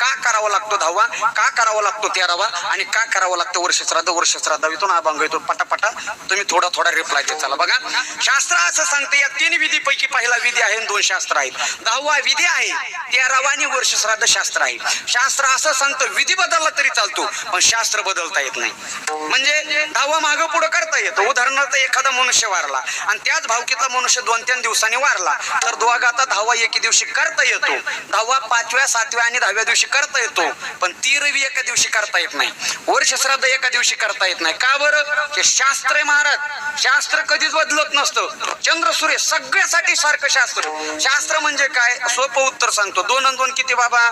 का करावा लागतो दहावा? का करावा लागतो तेरावा? आणि का करावं लागतं वर्ष श्राद्ध? वर्ष श्राद्ध. इथून अभंग येतो पटापटा. तुम्ही थोडा थोडा रिप्लाय देत चला. बघा शास्त्र असं सांगते या तीन विधीपैकी पहिला विधी आहे आणि दोन शास्त्र आहेत. दहावा विधी आहे तेरावा आणि वर्ष श्राद्ध शास्त्र आहे. शास्त्र असं सांगतं विधी बदलला तरी चालतो पण शास्त्र बदलता येत नाही. म्हणजे दहावा मागं पुढं करता येतो. उदाहरणार्थ एखादा मनुष्य वारला आणि त्याच भावकीतला मनुष्य दोन तीन दिवसांनी वारला तर दोघा आता दहावा एके दिवशी करता येतो. दहावा पाचव्या सातव्या आणि दहाव्या दिवशी करता येतो पण ती रवी एका दिवशी करता येत नाही. वर्ष श्राद्ध एका दिवशी करता येत नाही. का बरं? हे शास्त्र आहे महाराज. शास्त्र कधीच बदलत नसतं. चंद्र सूर्य सगळ्यासाठी सारखं शास्त्र शास्त्र म्हणजे काय? सोपं उत्तर सांगतो. दोन आणि दोन किती बाबा?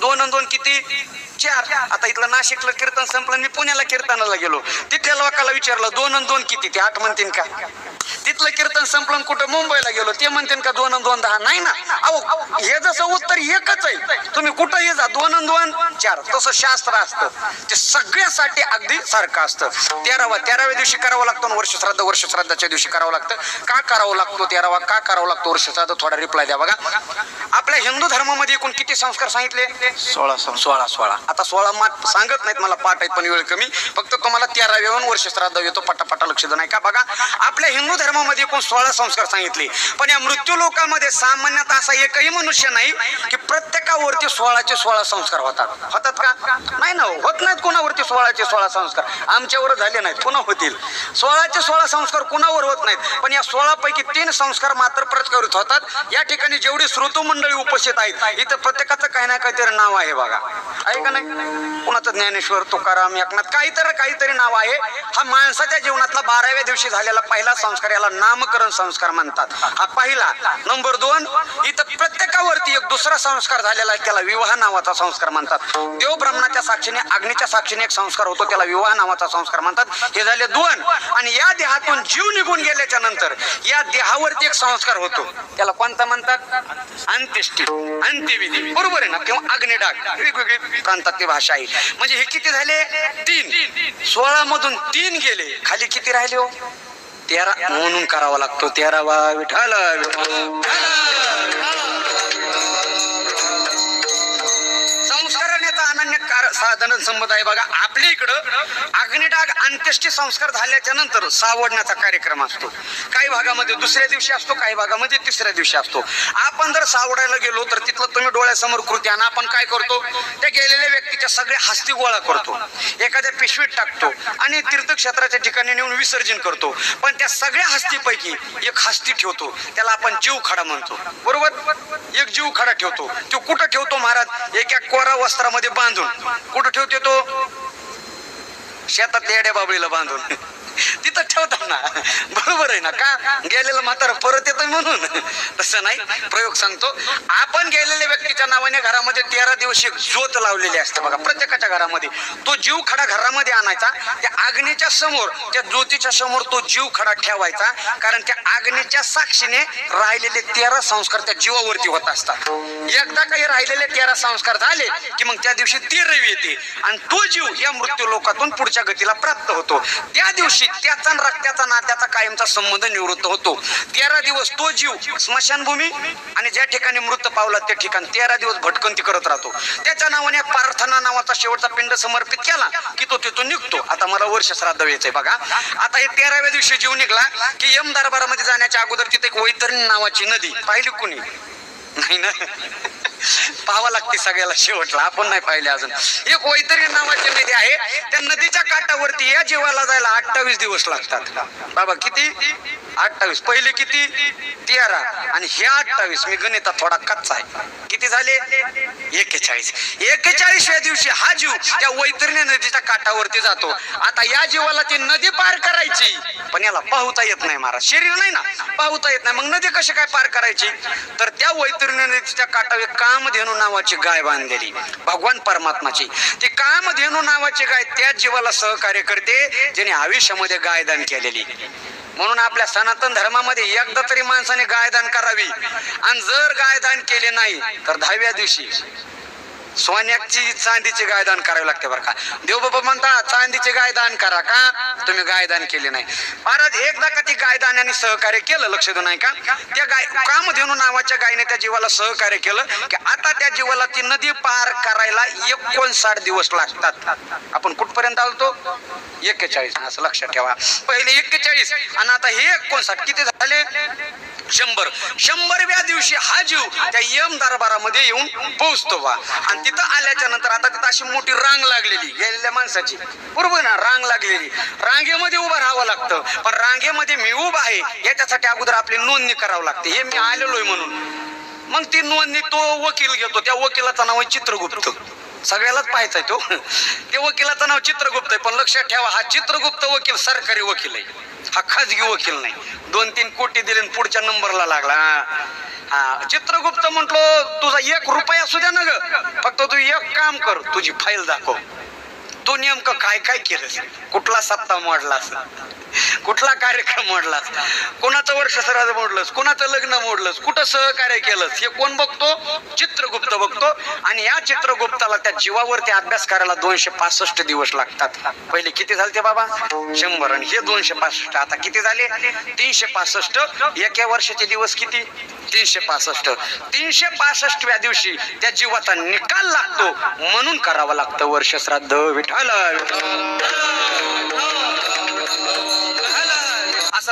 दोन आणि दोन किती? चार. आता इथलं नाशिकला कीर्तन संपलं मी पुण्याला कीर्तनाला गेलो. तिथल्या लोकांना विचारलं दोन आणि दोन किती? ते आठ म्हणतील का? तिथलं कीर्तन संपलं कुठं मुंबईला गेलो ते म्हणतील का दोन दोन दहा? नाही ना. अहो हे जसं उत्तर एकच आहे. तुम्ही कुठंही जा दोन दोन चार. तसं शास्त्र असतं. ते सगळ्यासाठी अगदी सारखं असतं. तेरावा तेराव्या दिवशी करावं लागतं वर्ष श्राद्ध वर्ष श्राद्धाच्या दिवशी करावं लागतं. का करावं लागतो तेरावा? का करावं लागतो वर्ष श्राद्ध थोडा रिप्लाय द्या बघा. आपल्या हिंदू धर्मामध्ये एकूण किती संस्कार सांगितले? सोळा सोळा सोळा. आता सोळा मात सांगत नाहीत मला पाठ आहेत पण वेळ कमी. फक्त तुम्हाला तेरा येऊन वर्ष श्राद्ध येतो पटापटा लक्ष नाही का? बघा आपल्या हिंदू धर्मामध्ये एकूण सोळा संस्कार सांगितले. पण या मृत्यू लोकांमध्ये सामान्यतः असा एकही मनुष्य नाही की प्रत्येकावरती सोळाचे सोळा संस्कार होतात. होतात का? नाही ना होत नाहीत कोणावरती सोळाचे सोळा संस्कार. आमच्यावर झाले नाहीत पुन्हा होतील. सोळाचे सोळा संस्कार कुणावर होत नाहीत? पण या सोळा पैकी तीन संस्कार मात्र प्रत्येकावर होतात. या ठिकाणी जेवढी श्रोतो मंडळी उपस्थित आहेत इथं प्रत्येकाचं काही ना काहीतरी नाव आहे बघा. आहे का नाही? कुणाचं ज्ञानेश्वर तुकाराम एकनाथ काहीतरी काहीतरी नाव आहे. हा माणसाच्या जीवनातला बाराव्या दिवशी झालेला पहिला संस्कार याला नामकरण संस्कार म्हणतात. हा पहिला. नंबर दोन इथं प्रत्येकावरती एक दुसरा संस्कार झालेला आहे त्याला विवाह नावाचा संस्कार म्हणतात. देव ब्रह्मणाच्या साक्षीने अग्नीच्या साक्षीने एक संस्कार होतो त्याला विवाह नावाचा संस्कार म्हणतात. हे झाले दोन. आणि या देहातून जीव निघून गेल्याच्यानंतर या देहावरती एक संस्कार होतो. त्याला कोणता म्हणतात? अंत्येष्टी. अंत्यविधी. बरोबर आहे ना? किंवा अग्निडाग. वेगवेगळी प्रांतातली भाषा आहे. म्हणजे हे किती झाले? तीन. सोळा मधून तीन गेले. खाली किती राहिले हो? तेरा म्हणून करावा लागतो. तेरावा विठाल संस्कारानेचा सर्वसामान्य कार साधन संबंध आहे बघा. आपल्या इकडं अग्निडाग अंत्येष्टी संस्कार झाल्याच्यानंतर सावडण्याचा कार्यक्रम असतो. काही भागामध्ये दुसऱ्या दिवशी असतो काही भागामध्ये तिसऱ्या दिवशी असतो. आपण जर सावडायला गेलो तर तिथलं तुम्ही डोळ्यासमोर कृती आणि आपण काय करतो? त्या गेलेल्या व्यक्तीच्या सगळ्या हस्ती गोळा करतो. एखाद्या पिशवीत टाकतो आणि तीर्थक्षेत्राच्या ठिकाणी नेऊन विसर्जन करतो. पण त्या सगळ्या हस्तीपैकी एक हस्ती ठेवतो. त्याला आपण जीव खडा म्हणतो. बरोबर? एक जीव खडा ठेवतो. तो कुठं ठेवतो महाराज? एका कोरा वस्त्रामध्ये बांध बांधून. कुठं ठेवते तो? शेतात येड्या बाबळीला बांधून. तिथं ठेवतात ना बरोबर आहे ना का? गेलेलं म्हातारा परत येतोय म्हणून. तसं नाही. प्रयोग सांगतो. आपण गेलेल्या व्यक्तीच्या नावाने घरामध्ये तेरा दिवस एक ज्योत लावलेली असते बघा. प्रत्येकाच्या घरामध्ये. तो जीव खडा घरामध्ये आणायचा. त्या आग्नेच्या समोर त्या ज्योतीच्या समोर तो जीव खडा ठेवायचा. कारण त्या आग्नेच्या साक्षीने राहिलेले तेरा संस्कार त्या जीवावरती होत असतात. एकदा काही राहिलेले तेरा संस्कार झाले की मग त्या दिवशी ती रवी येते. आणि तो जीव या मृत्यू लोकातून पुढच्या गतीला प्राप्त होतो. त्या दिवशी त्याचा रक्ताचा नात्याचा कायमचा संबंध निवृत्त होतो. तेरा दिवस तो जीव स्मशानभूमी आणि ज्या ठिकाणी मृत पावला त्या ठिकाणी तेरा दिवस भटकंती करत राहतो. त्याच्या नावाने प्रार्थना नावाचा शेवटचा पिंड समर्पित केला की तो तिथून निघतो. आता मला वर्ष श्राद्ध व्हायचंय बघा. आता हे तेराव्या दिवशी जीव निघला की यम दरबारामध्ये जाण्याच्या अगोदर तिथे एक वैतरणी नावाची नदी. पाहिली कुणी? नाही ना पाहावं लागते सगळ्याला शेवटला. आपण नाही पाहिले अजून. एक वैतरी नावाची नदी आहे. त्या नदीच्या काठावरती या जीवाला जायला अठ्ठावीस दिवस लागतात. बाबा किती? अठ्ठावीस. पहिले किती? तेरा. आणि हे अठ्ठावीस. मी गणिता थोडा कच्चा आहे. किती झाले? एकेचाळीस एकेचाळीसव्या दिवशी हा जीव त्या वैतरणी नदीच्या काठावरती जातो. आता या जीवाला ती नदी पार करायची. पण याला पाहुता येत नाही महाराज. शरीर नाही ना. पाहुता येत नाही. मग नदी कशी काय पार करायची? तर त्या वैतरणी नदीच्या काठावर कामधेनू नावाची गाय बांधलेली भगवान परमात्माची. ती कामधेनू नावाची गाय त्याच जीवाला सहकार्य करते ज्याने आयुष्यामध्ये गायदान केलेली. म्हणून आपल्या सनातन धर्मामध्ये एकदा तरी माणसाने गायदान करावी. आणि जर गायदान केले नाही तर दहाव्या दिवशी सोन्याची चांदीची गायदान करावी लागते बरं का. देव बाबा म्हणता चांदीचे गायदान करा का? तुम्ही गायदान केले नाही. महाराज एकदा का ती गायदानाने सहकार्य केलं? लक्ष देऊ नाही का? त्या गाय कामधेनू नावाच्या गायने त्या जीवाला सहकार्य केलं की आता त्या जीवाला ती नदी पार करायला एकोणसाठ दिवस लागतात. आपण कुठपर्यंत आलतो? एक्केचाळीस असं लक्षात ठेवा. पहिले एक्केचाळीस. आणि आता हे एकोणसाठ. किती झाले? शंभर. शंभरव्या दिवशी हा जीव त्या यम दरबारामध्ये येऊन पोहोचतो बा. आणि तिथं आल्याच्यानंतर आता तिथं अशी मोठी रांग लागलेली गेलेल्या माणसाची. बरोबर ना? रांग लागलेली. रांगेमध्ये उभं राहावं लागतं. पण रांगेमध्ये मी उभा आहे याच्यासाठी अगोदर आपली नोंदणी करावं लागते. हे मी आलेलोय म्हणून. मग ती नोंदणी तो वकील घेतो. त्या वकिलाचं नाव आहे चित्रगुप्त. सगळ्यालाच पाहायचा आहे तो. ते वकिलाचं नाव चित्रगुप्त आहे पण लक्षात ठेवा हा चित्रगुप्त वकील सरकारी वकील आहे. हा खाजगी वकील नाही. दोन तीन कोटी दिले आणि पुढच्या नंबरला लागला. हा. चित्रगुप्त म्हटलो तुझा एक रुपया असू द्या ना ग. फक्त तू एक काम कर तुझी फाईल दाखव. तू नेमकं काय काय केलंस? कुठला सत्ता मोडला असं कुठला कार्यक्रम मोडलास? कोणाचं वर्ष श्राद्ध मोडलंस? कोणाचं लग्न मोडलंस? कुठं सहकार्य केलंस? हे कोण बघतो? चित्रगुप्त बघतो. आणि या चित्रगुप्ताला त्या जीवावरती अभ्यास करायला दोनशे पासष्ट दिवस लागतात. पहिले किती झाले ते बाबा? शंभर. आणि हे दोनशे पासष्ट. आता किती झाले? तीनशे पासष्ट. एका वर्षाचे दिवस किती? तीनशे पासष्ट. तीनशे पासष्टव्या दिवशी त्या जीवाचा निकाल लागतो. म्हणून करावं लागतं वर्ष श्राद्ध. विठाल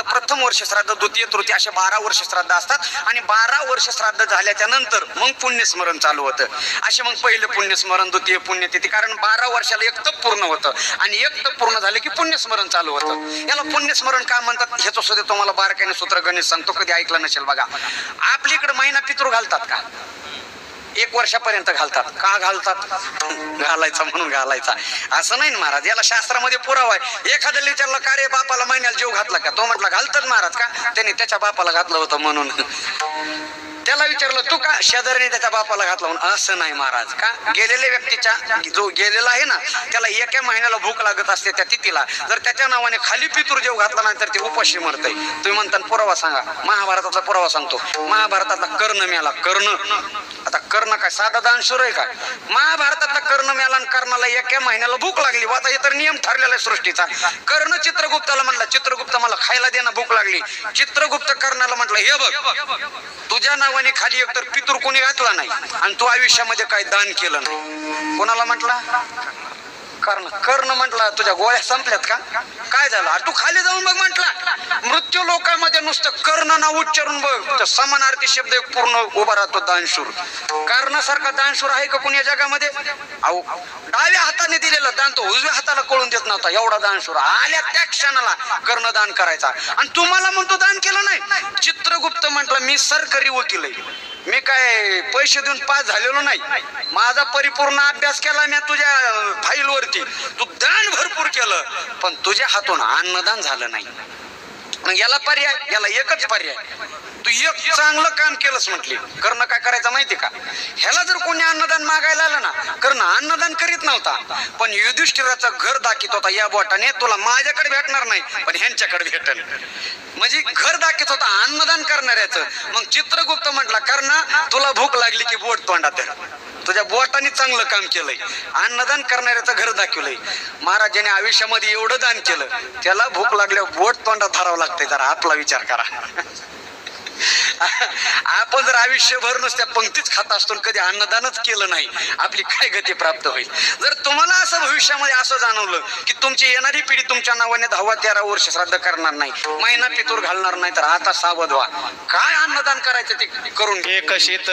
असं प्रथम वर्ष श्राद्ध द्वितीय तृतीय असे बारा वर्ष श्राद्ध असतात. आणि बारा वर्ष श्राद्ध झाल्याच्यानंतर मग पुण्यस्मरण चालू होतं. असे मग पहिलं पुण्यस्मरण द्वितीय पुण्यतिथी कारण बारा वर्षाला एक तप पूर्ण होतं. आणि एक तप पूर्ण झालं की पुण्यस्मरण चालू होतं. याला पुण्यस्मरण का म्हणतात? ह्याचं सुद्धा तुम्हाला बारकाईने सूत्र गणित सांगतो कधी ऐकलं नसेल बघा. आपल्याकडे महिना पितृ घालतात का? एक वर्षापर्यंत घालतात. का घालतात? घालायचा म्हणून घालायचा. असं नाही ना महाराज? याला शास्त्रामध्ये पुरावा आहे. एखाद्याला विचारलं का रे बापाला महिन्याला जीव घातला का? तो म्हटला घालतात महाराज का? त्याने त्याच्या बापाला घातलं होतं म्हणून. त्याला विचारलं तू का शेजारीने त्याच्या बापाला घातला? म्हणून असं नाही महाराज का? गेलेल्या व्यक्तीच्या जो गेलेला आहे ना त्याला एका महिन्याला भूक लागत असते त्या तिथीला. जर त्याच्या नावाने खाली पितूर जेव घातला नाही तर ते उपाशी मरतय. तुम्ही म्हणता पुरावा सांगा. महाभारताचा पुरावा सांगतो. महाभारतातला कर्ण मिळाला कर्ण. आता कर्ण काय? साधा दानशूर आहे का? महाभारतातला कर्ण मिळाला कर्णाला एका महिन्याला भूक लागली. आता हे तर नियम ठरलेला आहे सृष्टीचा. कर्ण चित्रगुप्ताला म्हणला चित्रगुप्त मला खायला देणं भूक लागली. चित्रगुप्त कर्णाला म्हटलं हे बघ तुझ्या नावाने खाली एक तर पितूर कोणी घातला नाही. आणि तू आयुष्यामध्ये काय दान केलं नाही? कोणाला म्हटला? कर्ण कर्ण म्हटला तुझ्या गोळ्या संपल्यात का? काय झालं? अरे तू खाली जाऊन बघ म्हटला. मृत्यू लोकांमध्ये नुसतं कर्ण ना उच्चारून बघ. तर समानार्थी शब्द एक पूर्ण उभा राहतो दानशूर. कर्णासारखा दानशूर आहे का कुणी या जगामध्ये? अहो डाव्या हाताने दिलेला दान तो उजव्या हाताला कळून देत नव्हता. एवढा दानशूर आल्या त्या क्षणाला कर्ण दान करायचा. आणि तुम्हाला म्हणतो दान केलं नाही. चित्रगुप्त म्हटलं मी सरकारी वकील आहे. मी काय पैसे देऊन पास झालेलो नाही. माझा परिपूर्ण अभ्यास केला मी तुझ्या फाईलवर होती. तू दान भरपूर केलं पण तुझ्या हातून अन्नदान झालं नाही. मग याला पर्याय याला एकच पर्याय. तू एक चांगलं काम केलंस म्हटली. कर्ण काय करायचं माहिती का? ह्याला जर कोणी अन्नदान मागायला आलं ना कर्ण अन्नदान करीत नव्हता. पण युधिष्ठिराचं घर दाखित होता या बोटाने. तुला माझ्याकडे भेटणार नाही पण ह्यांच्याकडे भेटल म्हणजे घर दाखित होता अन्नदान करणाऱ्याचं. मग चित्रगुप्त म्हटला कर्ण तुला भूक लागली की बोट तोंडात तुझ्या बोटाने चांगलं काम केलंय. अन्नदान करणाऱ्याचं घर दाखवलंय. महाराजाने आयुष्यामध्ये एवढं दान केलं. त्याला भूक लागल्यावर बोट तोंडात धरावं लागतंय जरा आपला विचार करा. आपण जर आयुष्यभर नुसत्या पंक्तीच खात असतो कधी अन्नदानच केलं नाही आपली काय गती प्राप्त होईल? जर तुम्हाला असं भविष्यामध्ये असं जाणवलं की तुमची येणारी पिढी तुमच्या नावाने दहावा तेरा वर्ष श्राद्ध करणार नाही महिना पितूर घालणार नाही तर आता सावध व्हा. काय अन्नदान करायचं ते करून घे एकशित